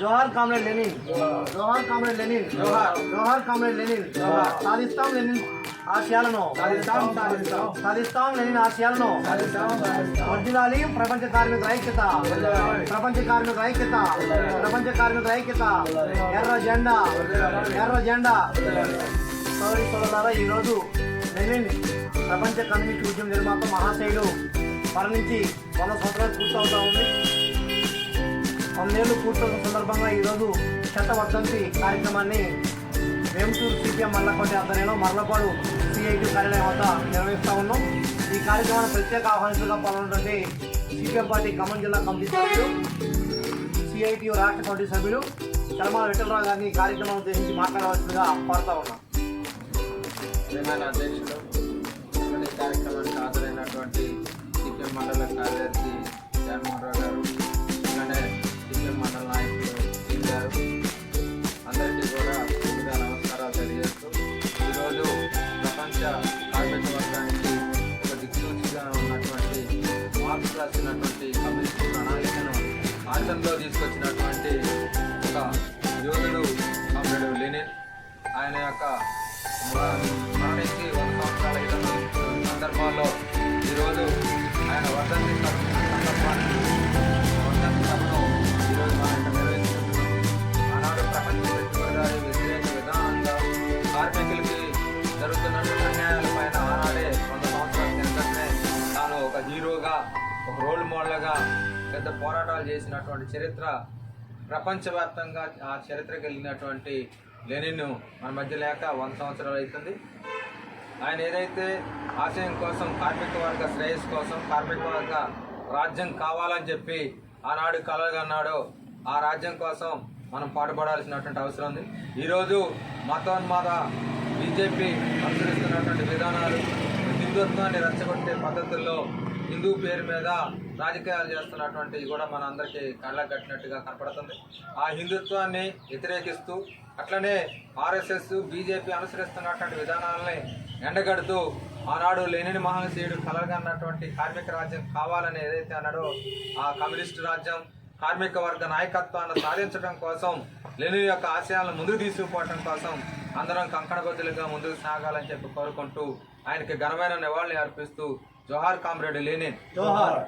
జోహార్ comrade Lenin జోహార్ comrade Lenin జోహార్. జోహార్ కామ్రేడ్ లెనిన్. సాధిస్తాం లెనిన్ ఆశయాలను సాధిస్తాం, సాధిస్తాం. సాధిస్తాం లెనిన్ ఆశయాలను. వర్ధిల్లాలి ప్రపంచ కార్మికుల ఐక్యత. ప్రపంచ కార్మికుల ఐక్యత ప్రపంచ కార్మికుల ఐక్యత ఎర్ర జెండా ఎర్ర జెండా సోదరి సోదరులారా ఈరోజు లెనిన్ ప్రపంచ కమ్యూనిస్ట్ ఉద్యమ నిర్మాత మహాశయుడు మరణించి వంద సంవత్సరాలు పూర్తవుతా ఉంది. వందేళ్ళు కూర్చున్న సందర్భంగా ఈరోజు శతవర్ధంతి కార్యక్రమాన్ని వేమటూరు సిపిఎం మల్లకోటి ఆధ్వర్యంలో మర్లపాడు సిఐటి కార్యాలయం వద్ద నిర్వహిస్తూ ఉన్నాం. ఈ కార్యక్రమాన్ని ప్రత్యేక ఆహ్వానితులుగా పాల్గొన్నటువంటి సిపిఎం పార్టీ ఖమ్మం జిల్లా కమిటీ సభ్యులు సిఐటి రాష్ట్ర కమిటీ సభ్యులు చలమాల విఠలరావు గారిని కార్యక్రమం ఉద్దేశించి మాట్లాడవలసిందిగా కోరుతా ఉన్నాం. తెలంగాణ అధ్యక్షుడు కార్యక్రమానికి హాజరైనటువంటి సిపిఎం మండల కార్యదర్శి కార్మిక వర్గానికి ఒక ఉన్నటువంటి మార్క్స్ రాసినటువంటి కమ్యూనిస్ట్ ప్రణాళికను ఆచరణలో తీసుకొచ్చినటువంటి ఒక యోధుడు అమ్మడు లెనిన్ ఆయన యొక్క మరణించి వంద సంవత్సరాల క్రితం సందర్భాల్లో ఈరోజు ఆయన వర్ధంతి సందర్భాన్ని వర్ధంతి సభను ఈరోజు మనం ఇక్కడ నిర్వహించుకుంటున్నాం ఆనాడు ప్రపంచ పెట్టుబడిదారి వ్యతిరేక విధానంగా కార్మికులకు జరుగుతున్నటువంటి అన్యాయాలపైన ఆనాడే వంద సంవత్సరాల క్రితమే తాను ఒక హీరోగా ఒక రోల్ మోడల్గా పెద్ద పోరాటాలు చేసినటువంటి చరిత్ర ప్రపంచవ్యాప్తంగా ఆ చరిత్ర కలిగినటువంటి లెనిన్ మన మధ్య లేక వంద సంవత్సరాలు అవుతుంది. ఆయన ఏదైతే ఆశయం కోసం కార్మిక వర్గ శ్రేయస్సు కోసం కార్మిక వర్గ రాజ్యం కావాలని చెప్పి ఆనాడు కలగన్నాడో ఆ రాజ్యం కోసం మనం పాటుపడాల్సినటువంటి అవసరం ఉంది. ఈరోజు మతోన్మాద బీజేపీ అనుసరిస్తున్నటువంటి విధానాలు హిందుత్వాన్ని రెచ్చగొట్టే పద్ధతుల్లో హిందూ పేరు మీద రాజకీయాలు చేస్తున్నటువంటివి కూడా మన అందరికీ కళ్ళకు కట్టినట్టుగా కనపడుతుంది. ఆ హిందుత్వాన్ని వ్యతిరేకిస్తూ అట్లనే ఆర్ఎస్ఎస్ బీజేపీ అనుసరిస్తున్నటువంటి విధానాలని ఎండగడుతూ ఆనాడు లేనిని మహాశయుడు కలగన్నటువంటి కార్మిక రాజ్యం కావాలని ఏదైతే అన్నాడో ఆ కమ్యూనిస్టు రాజ్యం కార్మిక వర్గ నాయకత్వాన్ని సాధించడం కోసం లెనిన్ యొక్క ఆశయాలను ముందుకు తీసుకుపోవడం కోసం అందరం కంకణబద్దులుగా ముందుకు సాగాలని చెప్పి కోరుకుంటూ ఆయనకి ఘనమైన నివాళులు అర్పిస్తూ జోహార్ కామ్రేడ్ లెనిన్. జోహార్.